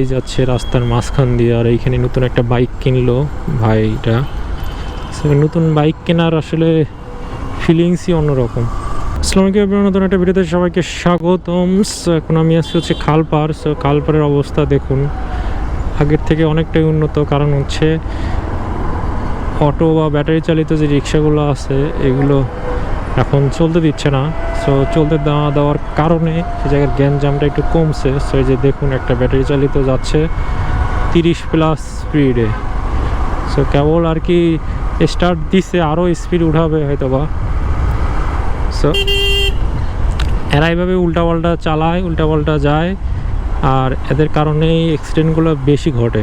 এই যাচ্ছে রাস্তার মাঝখান দিয়ে আর এইখানে নতুন একটা বাইক কিনলো ভাইটা নতুন বাইক কেনার আসলে ফিলিংসই অন্যরকম। ইসলামিক নতুন একটা ভিডিওতে সবাইকে স্বাগতম। এখন আমি আসছি হচ্ছে খালপার সো খালপাড়ের অবস্থা দেখুন। আগের থেকে অনেকটাই উন্নত। কারণ হচ্ছে অটো বা ব্যাটারি চালিত যে রিক্সাগুলো আছে, এগুলো এখন চলতে দিচ্ছে না। সো চলতে দেওয়া দেওয়ার কারণে সে জায়গার গ্যাঞ্জামটা একটু কমছে। সো এই যে দেখুন, একটা ব্যাটারি চালিত যাচ্ছে তিরিশ প্লাস স্পিডে সো কেবল আর কি স্টার্ট দিছে আরও স্পিড উঠাবে হয়তো বা সো এরা এইভাবে উল্টাপাল্টা চালায়, উল্টাপাল্টা যায়, আর এদের কারণেই অ্যাক্সিডেন্টগুলো বেশি ঘটে।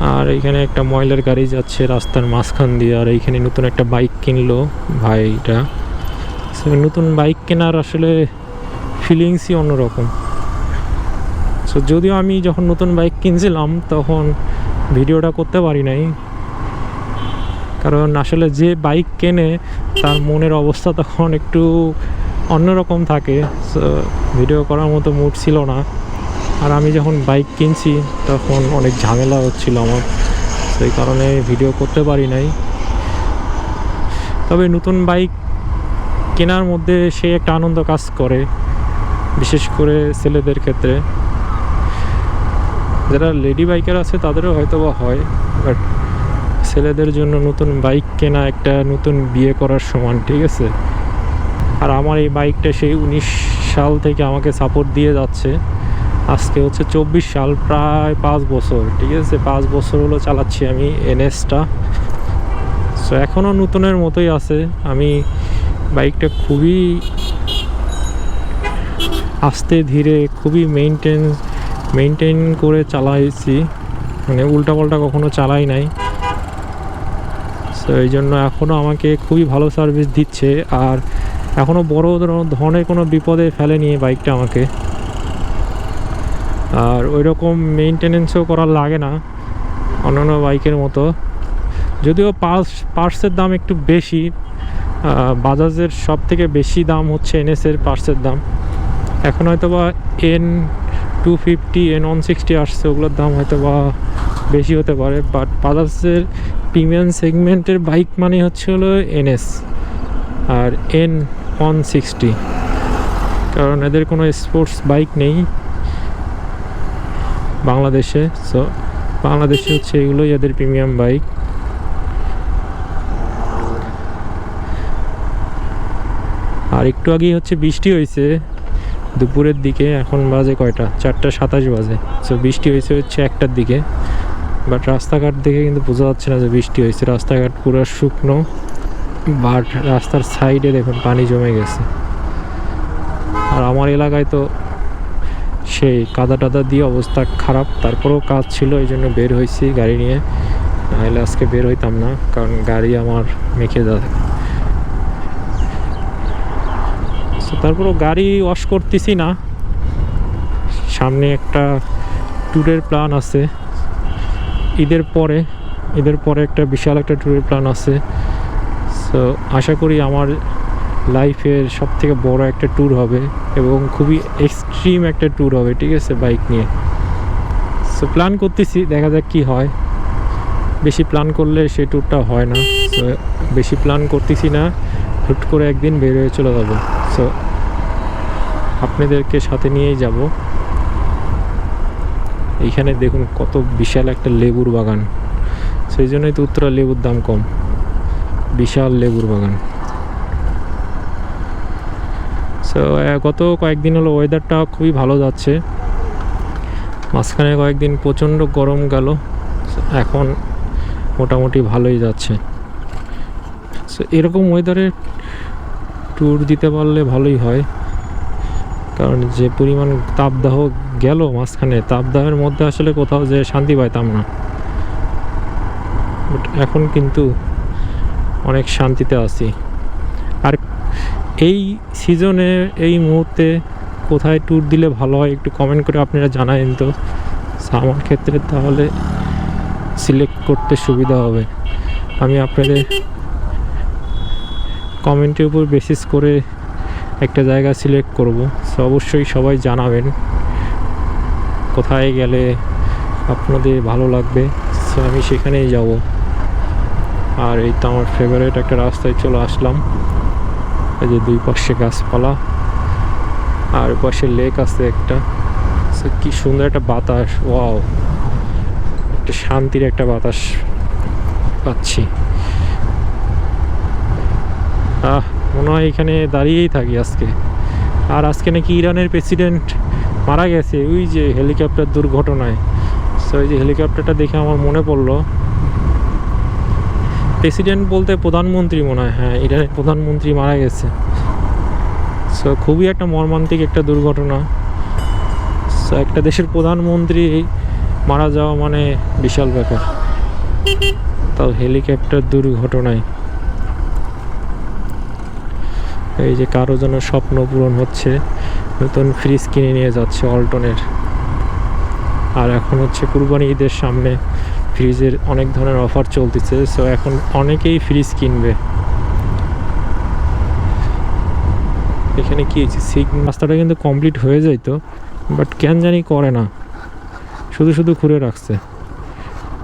আর এইখানে একটা ময়লার গাড়ি যাচ্ছে রাস্তার মাঝখান দিয়ে, আর এইখানে নতুন একটা বাইক কিনলো ভাইটা নতুন বাইক কেনার আসলে ফিলিংসই অন্যরকম। সো যদিও আমি যখন নতুন বাইক কিনছিলাম, তখন ভিডিওটা করতে পারি নাই। কারণ আসলে যে বাইক কেনে, তার মনের অবস্থা তখন একটু অন্যরকম থাকে। ভিডিও করার মতো মুড ছিল না। আর আমি যখন বাইক কিনছি, তখন অনেক ঝামেলা হচ্ছিল আমার। সেই কারণে ভিডিও করতে পারি নাই। তবে নতুন বাইক কেনার মধ্যে সে একটা আনন্দ কাজ করে, বিশেষ করে ছেলেদের ক্ষেত্রে। যারা লেডি বাইকার আছে, তাদেরও হয়তো বা হয় বাট ছেলেদের জন্য নতুন বাইক কেনা একটা নতুন বিয়ে করার সমান, ঠিক আছে? আর আমার এই বাইকটা সেই উনিশ সাল থেকে আমাকে সাপোর্ট দিয়ে যাচ্ছে। আজকে হচ্ছে চব্বিশ সাল, প্রায় পাঁচ বছর, ঠিক আছে? পাঁচ বছর হলো চালাচ্ছি আমি এনএসটা। সো এখনও নতুনের মতোই আছে। আমি বাইকটা খুবই আস্তে ধীরে, খুবই মেনটেন মেনটেন করে চালাইছি। মানে উল্টাপাল্টা কখনো চালাই নাই। সো এই জন্য এখনও আমাকে খুবই ভালো সার্ভিস দিচ্ছে। আর এখনও বড় ধরনের কোনো বিপদে ফেলেনি বাইকটা আমাকে। আর ওই রকম মেনটেনেন্সও করা লাগে না, অন্যান্য বাইকের মতো। যদিও পার্স পার্সের দাম একটু বেশি বাজাজের সব থেকে বেশি দাম হচ্ছে এন এনএসের পার্সের দাম। এখন হয়তো বা N two fifty N one sixty আসছে, ওগুলোর দাম হয়তো বা বেশি হতে পারে বাট বাজাজের প্রিমিয়াম সেগমেন্টের বাইক মানে হচ্ছে হলো এনএস আর এন ওয়ান সিক্সটি কারণ এদের কোনো স্পোর্টস বাইক নেই। বাংলাদেশে সো বাংলাদেশে হচ্ছে এগুলোই এদের প্রিমিয়াম বাইক আর একটু আগেই হচ্ছে বৃষ্টি হয়েছে, দুপুরের দিকে, এখন বাজে কয়টা? চারটা সাতাশ বাজে। সো বৃষ্টি হয়েছে হচ্ছে একটার দিকে বাট রাস্তাঘাট দেখে কিন্তু বোঝা যাচ্ছে না যে বৃষ্টি হয়েছে। রাস্তাঘাট পুরো শুকনো বাট রাস্তার সাইডে দেখুন পানি জমে গেছে। আর আমার এলাকায় তো সেই কাদা টাদা দিয়ে অবস্থা খারাপ। তারপরেও কাজ ছিল এই জন্য বের হয়েছি গাড়ি নিয়ে। নাহলে আজকে বের হইতাম না কারণ গাড়ি আমার মেখে যাবে So, তারপরও গাড়ি ওয়াশ করতেছি না। সামনে একটা ট্যুরের প্ল্যান আছে। ঈদের পরে ঈদের পরে একটা বিশাল একটা ট্যুরের প্ল্যান আছে। সো আশা করি আমার লাইফের সব থেকে বড় একটা ট্যুর হবে এবং খুবই এক্সট্রিম একটা ট্যুর হবে, ঠিক আছে বাইক নিয়ে। সো প্ল্যান করতেছি, দেখা যাক কি হয়। বেশি প্ল্যান করলে সেই ট্যুরটা হয় না। সো বেশি প্ল্যান করতেছি না। হুট করে একদিন বের হয়ে চলে যাব। সো আপনাদেরকে সাথে নিয়েই যাব। এইখানে দেখুন কত বিশাল একটা লেবুর বাগান। সেই জন্যই তো উত্তরা লেবুর দাম কম। বিশাল লেবুর বাগান। সো গত কয়েকদিন হলো ওয়েদারটা খুবই ভালো যাচ্ছে। মাঝখানে কয়েকদিন প্রচণ্ড গরম গেল। এখন মোটামুটি ভালোই যাচ্ছে। সো এরকম ওয়েদারে ট্যুর দিতে পারলে ভালোই হয়। কারণ যে পরিমাণ তাপদাহ গেল মাঝখানে, তাপদাহের মধ্যে আসলে কোথাও যে শান্তি পাইতাম না। বাট এখন কিন্তু অনেক শান্তিতে আছি। এই সিজনে এই মুহূর্তে কোথায় ট্যুর দিলে ভালো হয় একটু কমেন্ট করে আপনারা জানাবেন তো। আমার ক্ষেত্রে তাহলে সিলেক্ট করতে সুবিধা হবে। আমি আপনাদের কমেন্টের উপর বেসিস করে একটা জায়গা সিলেক্ট করব। সো অবশ্যই সবাই জানাবেন কোথায় গেলে আপনাদের ভালো লাগবে। সো আমি সেখানেই যাব। আর এই তো আমার ফেভারিট একটা রাস্তায় চলে আসলাম। এই যে দুই পাশে গাছপালা, আর পাশে লেক আছে একটা। কি সুন্দর একটা বাতাস, ওয়াও। একটা শান্তির একটা বাতাস পাচ্ছি। আহ, মনে হয় এখানে দাঁড়িয়েই থাকি আজকে। আর আজকে নাকি ইরানের প্রেসিডেন্ট মারা গেছে, ওই যে হেলিকপ্টার দুর্ঘটনায়। সো ওই যে হেলিকপ্টারটা দেখে আমার মনে পড়ল প্রেসিডেন্ট বলতে প্রধানমন্ত্রী মনে হয় হ্যাঁ ইরানের প্রধানমন্ত্রী মারা গেছে। সো খুবই একটা মর্মান্তিক একটা দুর্ঘটনা। সো একটা দেশের প্রধানমন্ত্রী মারা যাওয়া মানে বিশাল ব্যাপার। তাও হেলিকপ্টার দুর্ঘটনায়। এই যে কারও যেন স্বপ্ন পূরণ হচ্ছে, নতুন ফ্রিজ কিনে নিয়ে যাচ্ছে অল্টনের আর এখন হচ্ছে কুরবানি ঈদের সামনে ফ্রিজের অনেক ধরনের অফার চলতেছে সো এখন অনেকেই ফ্রিজ কিনবে। এখানে কি সিগ রাস্তাটা কিন্তু কমপ্লিট হয়ে যাইতো বাট কেন জানি করে না। শুধু শুধু ঘুরে রাখছে।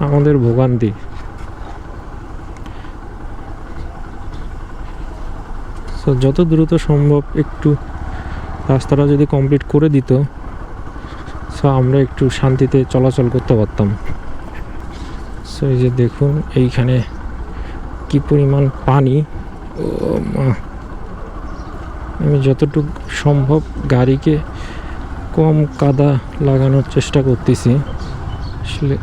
আমাদের ভোগান্তি। সো যত দ্রুত সম্ভব একটু রাস্তাটা যদি কমপ্লিট করে দিত সো আমরা একটু শান্তিতে চলাচল করতে পারতাম। সো এই যে দেখুন, এইখানে কি পরিমাণ পানি। ও মা। আমি যতটুকু সম্ভব গাড়িকে কম কাদা লাগানোর চেষ্টা করতেছি। আসলে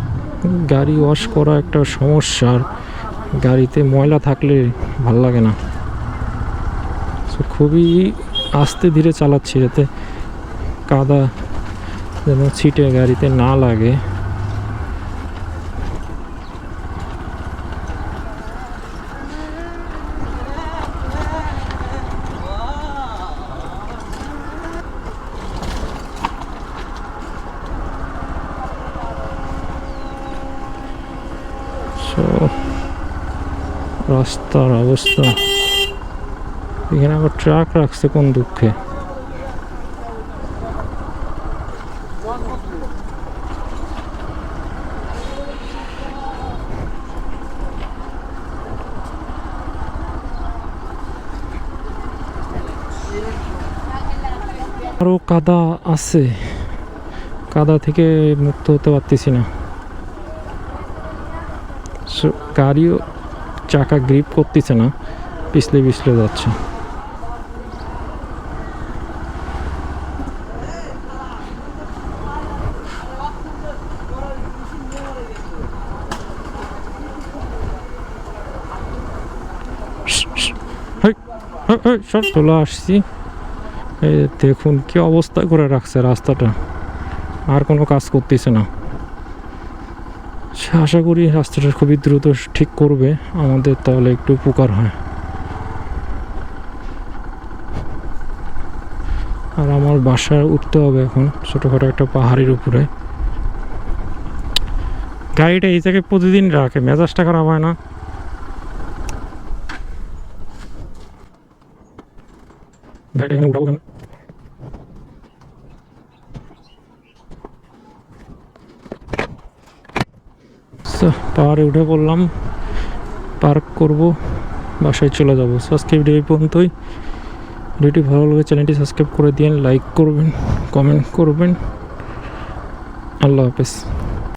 গাড়ি ওয়াশ করা একটা সমস্যা গাড়িতে ময়লা থাকলে ভালো লাগে না। খুবই আস্তে ধীরে চালাচ্ছি যাতে কাদা যেন ছিটে গাড়িতে না লাগে। রাস্তার অবস্থা। এখানে আবার ট্রাক রাখছে কোন দুঃখে? আরও কাদা আছে। কাদা থেকে মুক্ত হতে পারতেছি না। গাড়িও চাকা গ্রিপ করতেছে না, পিছলে পিছলে যাচ্ছে। সব চলে আসছি। এই দেখুন কি অবস্থা করে রাখছে রাস্তাটা। আর কোনো কাজ করতেছে না। সে আশা করি রাস্তাটা খুবই দ্রুত ঠিক করবে। আমাদের তাহলে একটু উপকার হয়। আর আমার বাসায় উঠতে হবে এখন, ছোটোখাটো একটা পাহাড়ের উপরে। গাড়িটা এই জায়গায় প্রতিদিন রাখে, মেজাজটা খারাপ হয় না। গাড়িটা উঠাবো So, পাহাড়ে উঠে পড়লাম পার্ক করব বাসায় চলে যাব। সাবস্ক্রাইব এই পর্যন্তই। ভিডিওটি ভালো লাগে চ্যানেলটি সাবস্ক্রাইব করে দিন লাইক করবেন কমেন্ট করবেন। আল্লাহ হাফেজ।